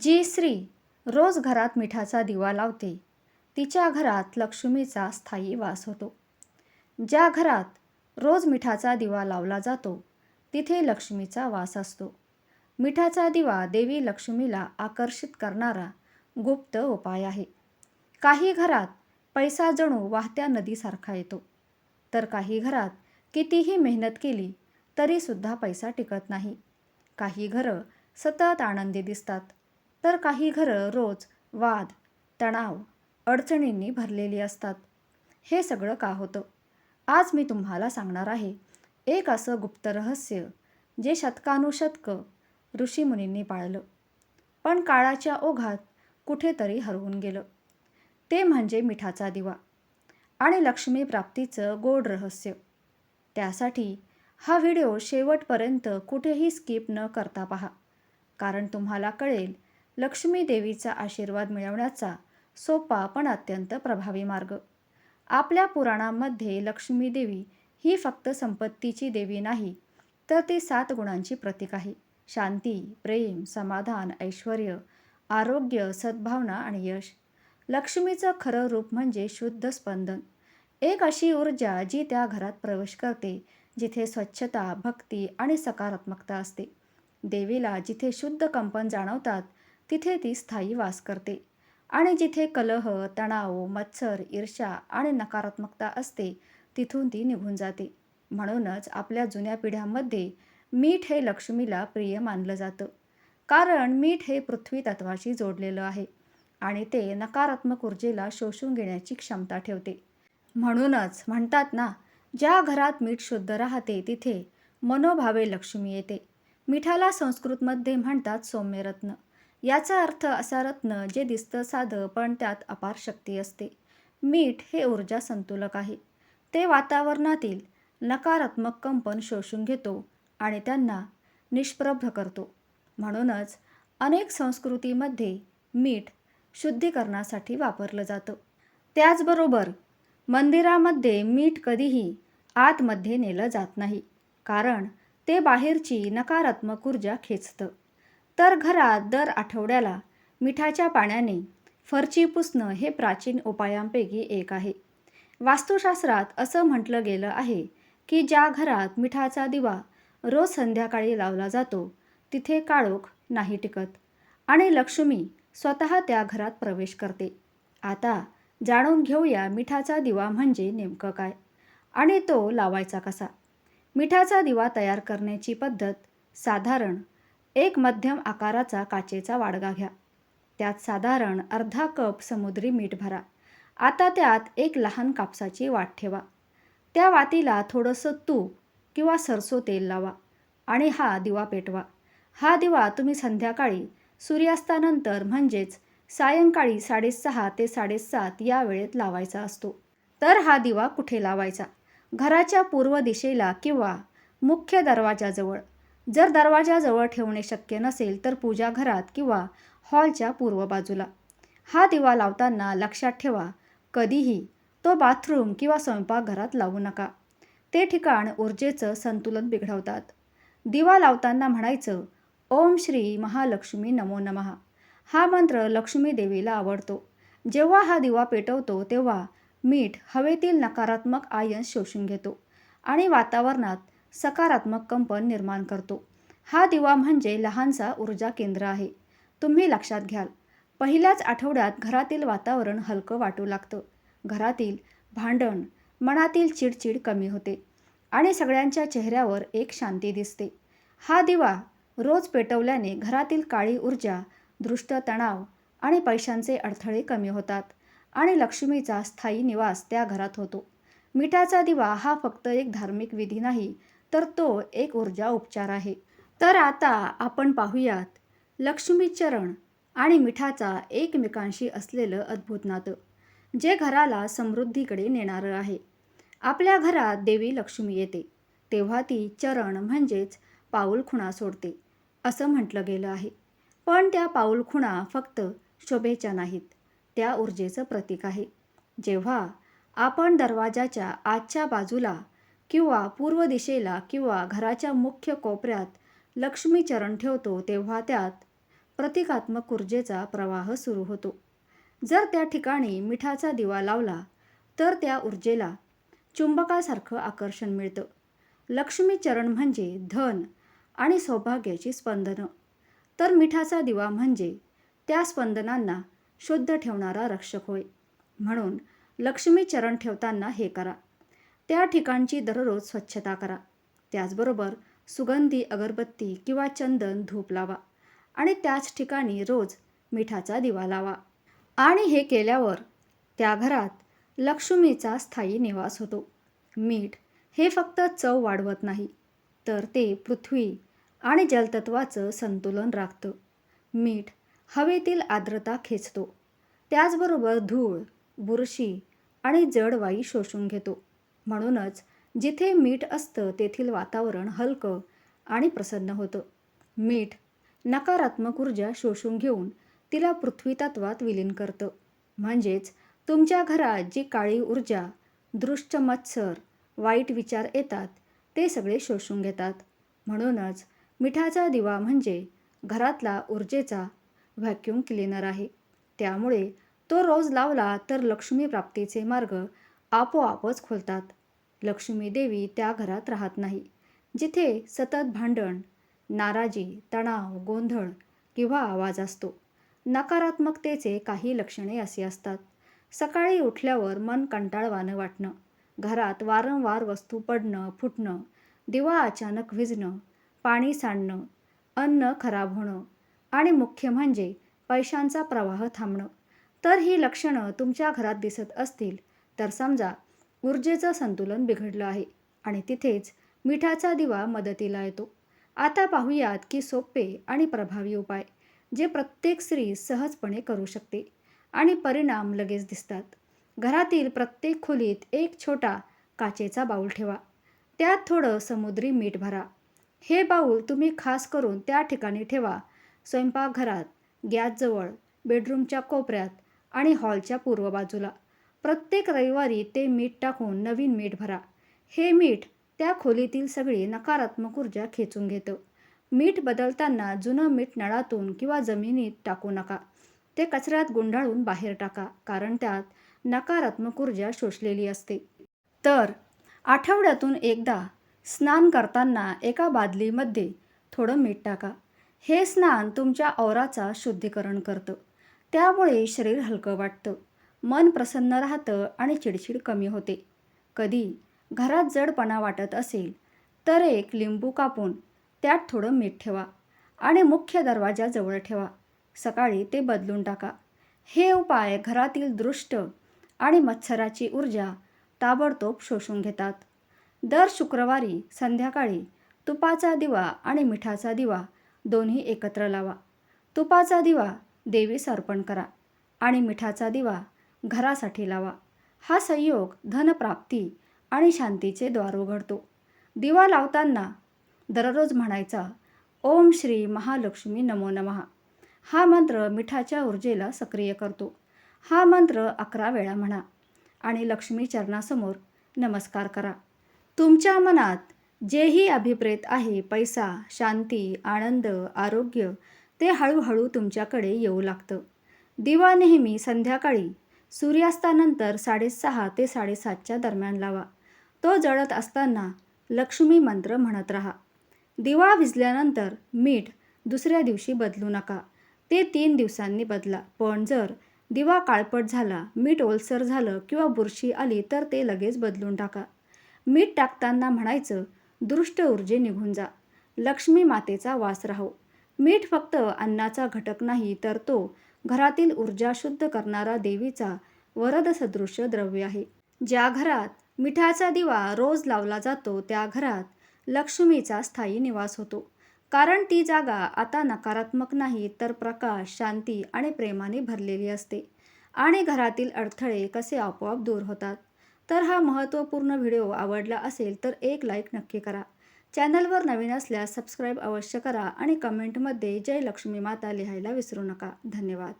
जी स्त्री रोज घरात मिठाचा दिवा लावते तिच्या घरात लक्ष्मीचा स्थायी वास होतो. ज्या घरात रोज मिठाचा दिवा लावला जातो तिथे लक्ष्मीचा वास असतो. मिठाचा दिवा देवी लक्ष्मीला आकर्षित करणारा गुप्त उपाय आहे. काही घरात पैसा जणू वाहत्या नदीसारखा येतो. तर काही घरात कितीही मेहनत केली तरीसुद्धा पैसा टिकत नाही. काही घरं सतत आनंदी दिसतात. तर काही घरं रोज वाद तणाव अडचणींनी भरलेली असतात. हे सगळं का होतं? आज मी तुम्हाला सांगणार आहे. एक असं गुप्त रहस्य जे शतकानुशतकं ऋषीमुनींनी पाळलं. पण काळाच्या ओघात कुठेतरी हरवून गेलं. ते म्हणजे मिठाचा दिवा आणि लक्ष्मी प्राप्तीचं गोड रहस्य. त्यासाठी हा व्हिडिओ शेवटपर्यंत कुठेही स्किप न करता पहा कारण तुम्हाला कळेल लक्ष्मी देवीचा आशीर्वाद मिळवण्याचा सोपा पण अत्यंत प्रभावी मार्ग. आपल्या पुराणांमध्ये लक्ष्मी देवी ही फक्त संपत्तीची देवी नाही तर ती सात गुणांची प्रतीक आहे. शांती प्रेम समाधान ऐश्वर आरोग्य सद्भावना आणि यश. लक्ष्मीचं खरं रूप म्हणजे शुद्ध स्पंदन. एक अशी ऊर्जा जी त्या घरात प्रवेश करते जिथे स्वच्छता भक्ती आणि सकारात्मकता असते. देवीला जिथे शुद्ध कंपन जाणवतात तिथे ती स्थायी वास करते. आणि जिथे कलह तणाव मत्सर ईर्षा आणि नकारात्मकता असते तिथून ती निघून जाते. म्हणूनच आपल्या जुन्या पिढ्यांमध्ये मीठ हे लक्ष्मीला प्रिय मानलं जातं. कारण मीठ हे पृथ्वी तत्वाशी जोडलेलं आहे आणि ते नकारात्मक ऊर्जेला शोषून घेण्याची क्षमता ठेवते. म्हणूनच म्हणतात ना ज्या घरात मीठ शुद्ध राहते तिथे मनोभावे लक्ष्मी येते. मिठाला संस्कृतमध्ये म्हणतात सौम्यरत्न. याचा अर्थ असा रत्न जे दिसतं साधं पण त्यात अपार शक्ती असते. मीठ हे ऊर्जा संतुलक आहे. ते वातावरणातील नकारात्मक कंपन शोषून घेतो आणि त्यांना निष्प्रभ करतो. म्हणूनच अनेक संस्कृतीमध्ये मीठ शुद्धीकरणासाठी वापरलं जातं. त्याचबरोबर मंदिरामध्ये मीठ कधीही आतमध्ये नेलं जात नाही कारण ते बाहेरची नकारात्मक ऊर्जा खेचतं. तर घरात दर आठवड्याला मिठाच्या पाण्याने फरची पुसणं हे प्राचीन उपायांपैकी एक आहे. वास्तुशास्त्रात असं म्हटलं गेलं आहे की ज्या घरात मिठाचा दिवा रोज संध्याकाळी लावला जातो तिथे काळोख नाही टिकत आणि लक्ष्मी स्वतः त्या घरात प्रवेश करते. आता जाणून घेऊया मिठाचा दिवा म्हणजे नेमकं काय आणि तो लावायचा कसा. मिठाचा दिवा तयार करण्याची पद्धत साधारण एक मध्यम आकाराचा काचेचा वाडगा घ्या. त्यात साधारण अर्धा कप समुद्री मीठ भरा. आता त्यात एक लहान कापसाची वाट ठेवा. त्या वातीला थोडंसं तूप किंवा सरसो तेल लावा आणि हा दिवा पेटवा. हा दिवा तुम्ही संध्याकाळी सूर्यास्तानंतर म्हणजेच सायंकाळी साडेसहा ते साडेसात या वेळेत लावायचा असतो. तर हा दिवा कुठे लावायचा? घराच्या पूर्व दिशेला किंवा मुख्य दरवाजाजवळ? जर दरवाजाजवळ ठेवणे शक्य नसेल तर पूजा घरात किंवा हॉलच्या पूर्व बाजूला. हा दिवा लावताना लक्षात ठेवा कधीही तो बाथरूम किंवा स्वयंपाकघरात लावू नका. ते ठिकाण ऊर्जेचं संतुलन बिघडवतात. दिवा लावताना म्हणायचं ओम श्री महालक्ष्मी नमो नमः. हा मंत्र लक्ष्मी देवीला आवडतो. जेव्हा हा दिवा पेटवतो तेव्हा मीठ हवेतील नकारात्मक आयन शोषून घेतो आणि वातावरणात सकारात्मक कंपन निर्माण करतो. हा दिवा म्हणजे लहानसा ऊर्जा केंद्र आहे. तुम्ही लक्षात घ्याल. पहिल्याच आठवड्यात घरातील वातावरण हलकं वाटू लागतं. घरातील भांडण मनातील चिडचिड कमी होते आणि सगळ्यांच्या चेहऱ्यावर एक शांती दिसते. हा दिवा रोज पेटवल्याने घरातील काळी ऊर्जा दृष्ट तणाव आणि पैशांचे अडथळे कमी होतात आणि लक्ष्मीचा स्थायी निवास त्या घरात होतो. मिठाचा दिवा हा फक्त एक धार्मिक विधी नाही तर तो एक ऊर्जा उपचार आहे. तर आता आपण पाहूयात लक्ष्मी चरण आणि मिठाचा एकमेकांशी असलेलं अद्भुत नातं जे घराला समृद्धीकडे नेणारं आहे. आपल्या घरात देवी लक्ष्मी येते. तेव्हा ती चरण म्हणजेच पाऊलखुणा सोडते असं म्हटलं गेलं आहे. पण त्या पाऊलखुणा फक्त शोभेच्या नाहीत त्या ऊर्जेचं प्रतीक आहे. जेव्हा आपण दरवाजाच्या आजच्या बाजूला किंवा पूर्व दिशेला किंवा घराच्या मुख्य कोपऱ्यात लक्ष्मीचरण ठेवतो तेव्हा त्यात प्रतिकात्मक ऊर्जेचा प्रवाह सुरू होतो. जर त्या ठिकाणी मिठाचा दिवा लावला तर त्या ऊर्जेला चुंबकासारखं आकर्षण मिळतं. लक्ष्मीचरण म्हणजे धन आणि सौभाग्याची स्पंदनं. तर मिठाचा दिवा म्हणजे त्या स्पंदनांना शुद्ध ठेवणारा रक्षक होय. म्हणून लक्ष्मीचरण ठेवताना हे करा. त्या ठिकाणची दररोज स्वच्छता करा. त्याचबरोबर सुगंधी अगरबत्ती किंवा चंदन धूप लावा आणि त्याच ठिकाणी रोज मिठाचा दिवा लावा. आणि हे केल्यावर त्या घरात लक्ष्मीचा स्थायी निवास होतो. मीठ हे फक्त चव वाढवत नाही तर ते पृथ्वी आणि जलतत्वाचं संतुलन राखतं. मीठ हवेतील आर्द्रता खेचतो. त्याचबरोबर धूळ बुरशी आणि जडवायू शोषून घेतो. म्हणूनच जिथे मीठ असतं तेथील वातावरण हलकं आणि प्रसन्न होतं. मीठ नकारात्मक ऊर्जा शोषून घेऊन तिला पृथ्वी तत्वात विलीन करतं. म्हणजेच तुमच्या घरात जी काळी ऊर्जा दृष्ट मत्सर वाईट विचार येतात ते सगळे शोषून घेतात. म्हणूनच मिठाचा दिवा म्हणजे घरातला ऊर्जेचा व्हॅक्यूम क्लिनर आहे. त्यामुळे तो रोज लावला तर लक्ष्मी प्राप्तीचे मार्ग आपोआपच खोलतात. लक्ष्मी देवी त्या घरात राहत नाही. जिथे सतत भांडण नाराजी तणाव गोंधळ किंवा आवाज असतो. नकारात्मकतेचे काही लक्षणे अशी असतात. सकाळी उठल्यावर मन कंटाळवाणं वाटणं घरात वारंवार वस्तू पडणं फुटणं दिवा अचानक विजणं पाणी सांडणं अन्न खराब होणं आणि मुख्य म्हणजे पैशांचा प्रवाह थांबणं. तर ही लक्षणं तुमच्या घरात दिसत असतील तर समजा ऊर्जेचं संतुलन बिघडलं आहे आणि तिथेच मिठाचा दिवा मदतीला येतो. आता पाहूयात की सोपे आणि प्रभावी उपाय जे प्रत्येक स्त्री सहजपणे करू शकते आणि परिणाम लगेच दिसतात. घरातील प्रत्येक खोलीत एक छोटा काचेचा बाऊल ठेवा. त्यात थोडं समुद्री मीठ भरा. हे बाऊल तुम्ही खास करून त्या ठिकाणी ठेवा. स्वयंपाकघरात गॅसजवळ बेडरूमच्या कोपऱ्यात आणि हॉलच्या पूर्व बाजूला प्रत्येक रविवारी ते मीठ टाकून नवीन मीठ भरा. हे मीठ त्या खोलीतील सगळी नकारात्मक ऊर्जा खेचून घेतं. मीठ बदलताना जुनं मीठ नळातून किंवा जमिनीत टाकू नका. ते कचऱ्यात गुंडाळून बाहेर टाका कारण त्यात नकारात्मक ऊर्जा शोषलेली असते. तर आठवड्यातून एकदा स्नान करताना एका बादलीमध्ये थोडं मीठ टाका. हे स्नान तुमच्या औराचा शुद्धीकरण करतं. त्यामुळे शरीर हलकं वाटतं. मन प्रसन्न राहतं आणि चिडचिड कमी होते. कधी घरात जडपणा वाटत असेल तर एक लिंबू कापून त्यात थोडं मीठ ठेवा आणि मुख्य दरवाजाजवळ ठेवा. सकाळी ते बदलून टाका. हे उपाय घरातील दृष्ट आणि मत्सराची ऊर्जा ताबडतोब शोषून घेतात. दर शुक्रवारी संध्याकाळी तुपाचा दिवा आणि मिठाचा दिवा दोन्ही एकत्र लावा. तुपाचा दिवा देवीस अर्पण करा आणि मिठाचा दिवा घरासाठी लावा. हा संयोग धनप्राप्ती आणि शांतीचे द्वार उघडतो. दिवा लावताना दररोज म्हणायचा ओम श्री महालक्ष्मी नमो नमः. हा मंत्र मिठाच्या ऊर्जेला सक्रिय करतो. हा मंत्र अकरा वेळा म्हणा आणि लक्ष्मी चरणासमोर नमस्कार करा. तुमच्या मनात जेही अभिप्रेत आहे पैसा शांती आनंद आरोग्य ते हळूहळू तुमच्याकडे येऊ लागतं. दिवा नेहमी संध्याकाळी सूर्यास्तानंतर साडेसहा ते साडेसातच्या दरम्यान लावा. तो जळत असताना लक्ष्मी मंत्र म्हणत राहा. दिवा विजल्यानंतर मीठ दुसऱ्या दिवशी बदलू नका. ते तीन दिवसांनी बदला. पण जर दिवा काळपट झाला मीठ ओलसर झालं किंवा बुरशी आली तर ते लगेच बदलून टाका. मीठ टाकताना म्हणायचं दृष्ट ऊर्जे निघून जा. लक्ष्मी मातेचा वास राहो. मीठ फक्त अन्नाचा घटक नाही तर तो घरातील ऊर्जा शुद्ध करणारा देवीचा वरद सदृश्य द्रव्य आहे. ज्या घरात मिठाचा दिवा रोज लावला जातो त्या घरात लक्ष्मीचा स्थायी निवास होतो. कारण ती जागा आता नकारात्मक नाही तर प्रकाश शांती आणि प्रेमाने भरलेली असते. आणि घरातील अडथळे कसे आपोआप दूर होतात? तर हा महत्त्वपूर्ण व्हिडिओ आवडला असेल तर एक लाईक नक्की करा. चॅनलवर नवीन असल्यास सबस्क्राईब अवश्य करा आणि कमेंटमध्ये जय लक्ष्मी माता लिहायला विसरू नका. धन्यवाद.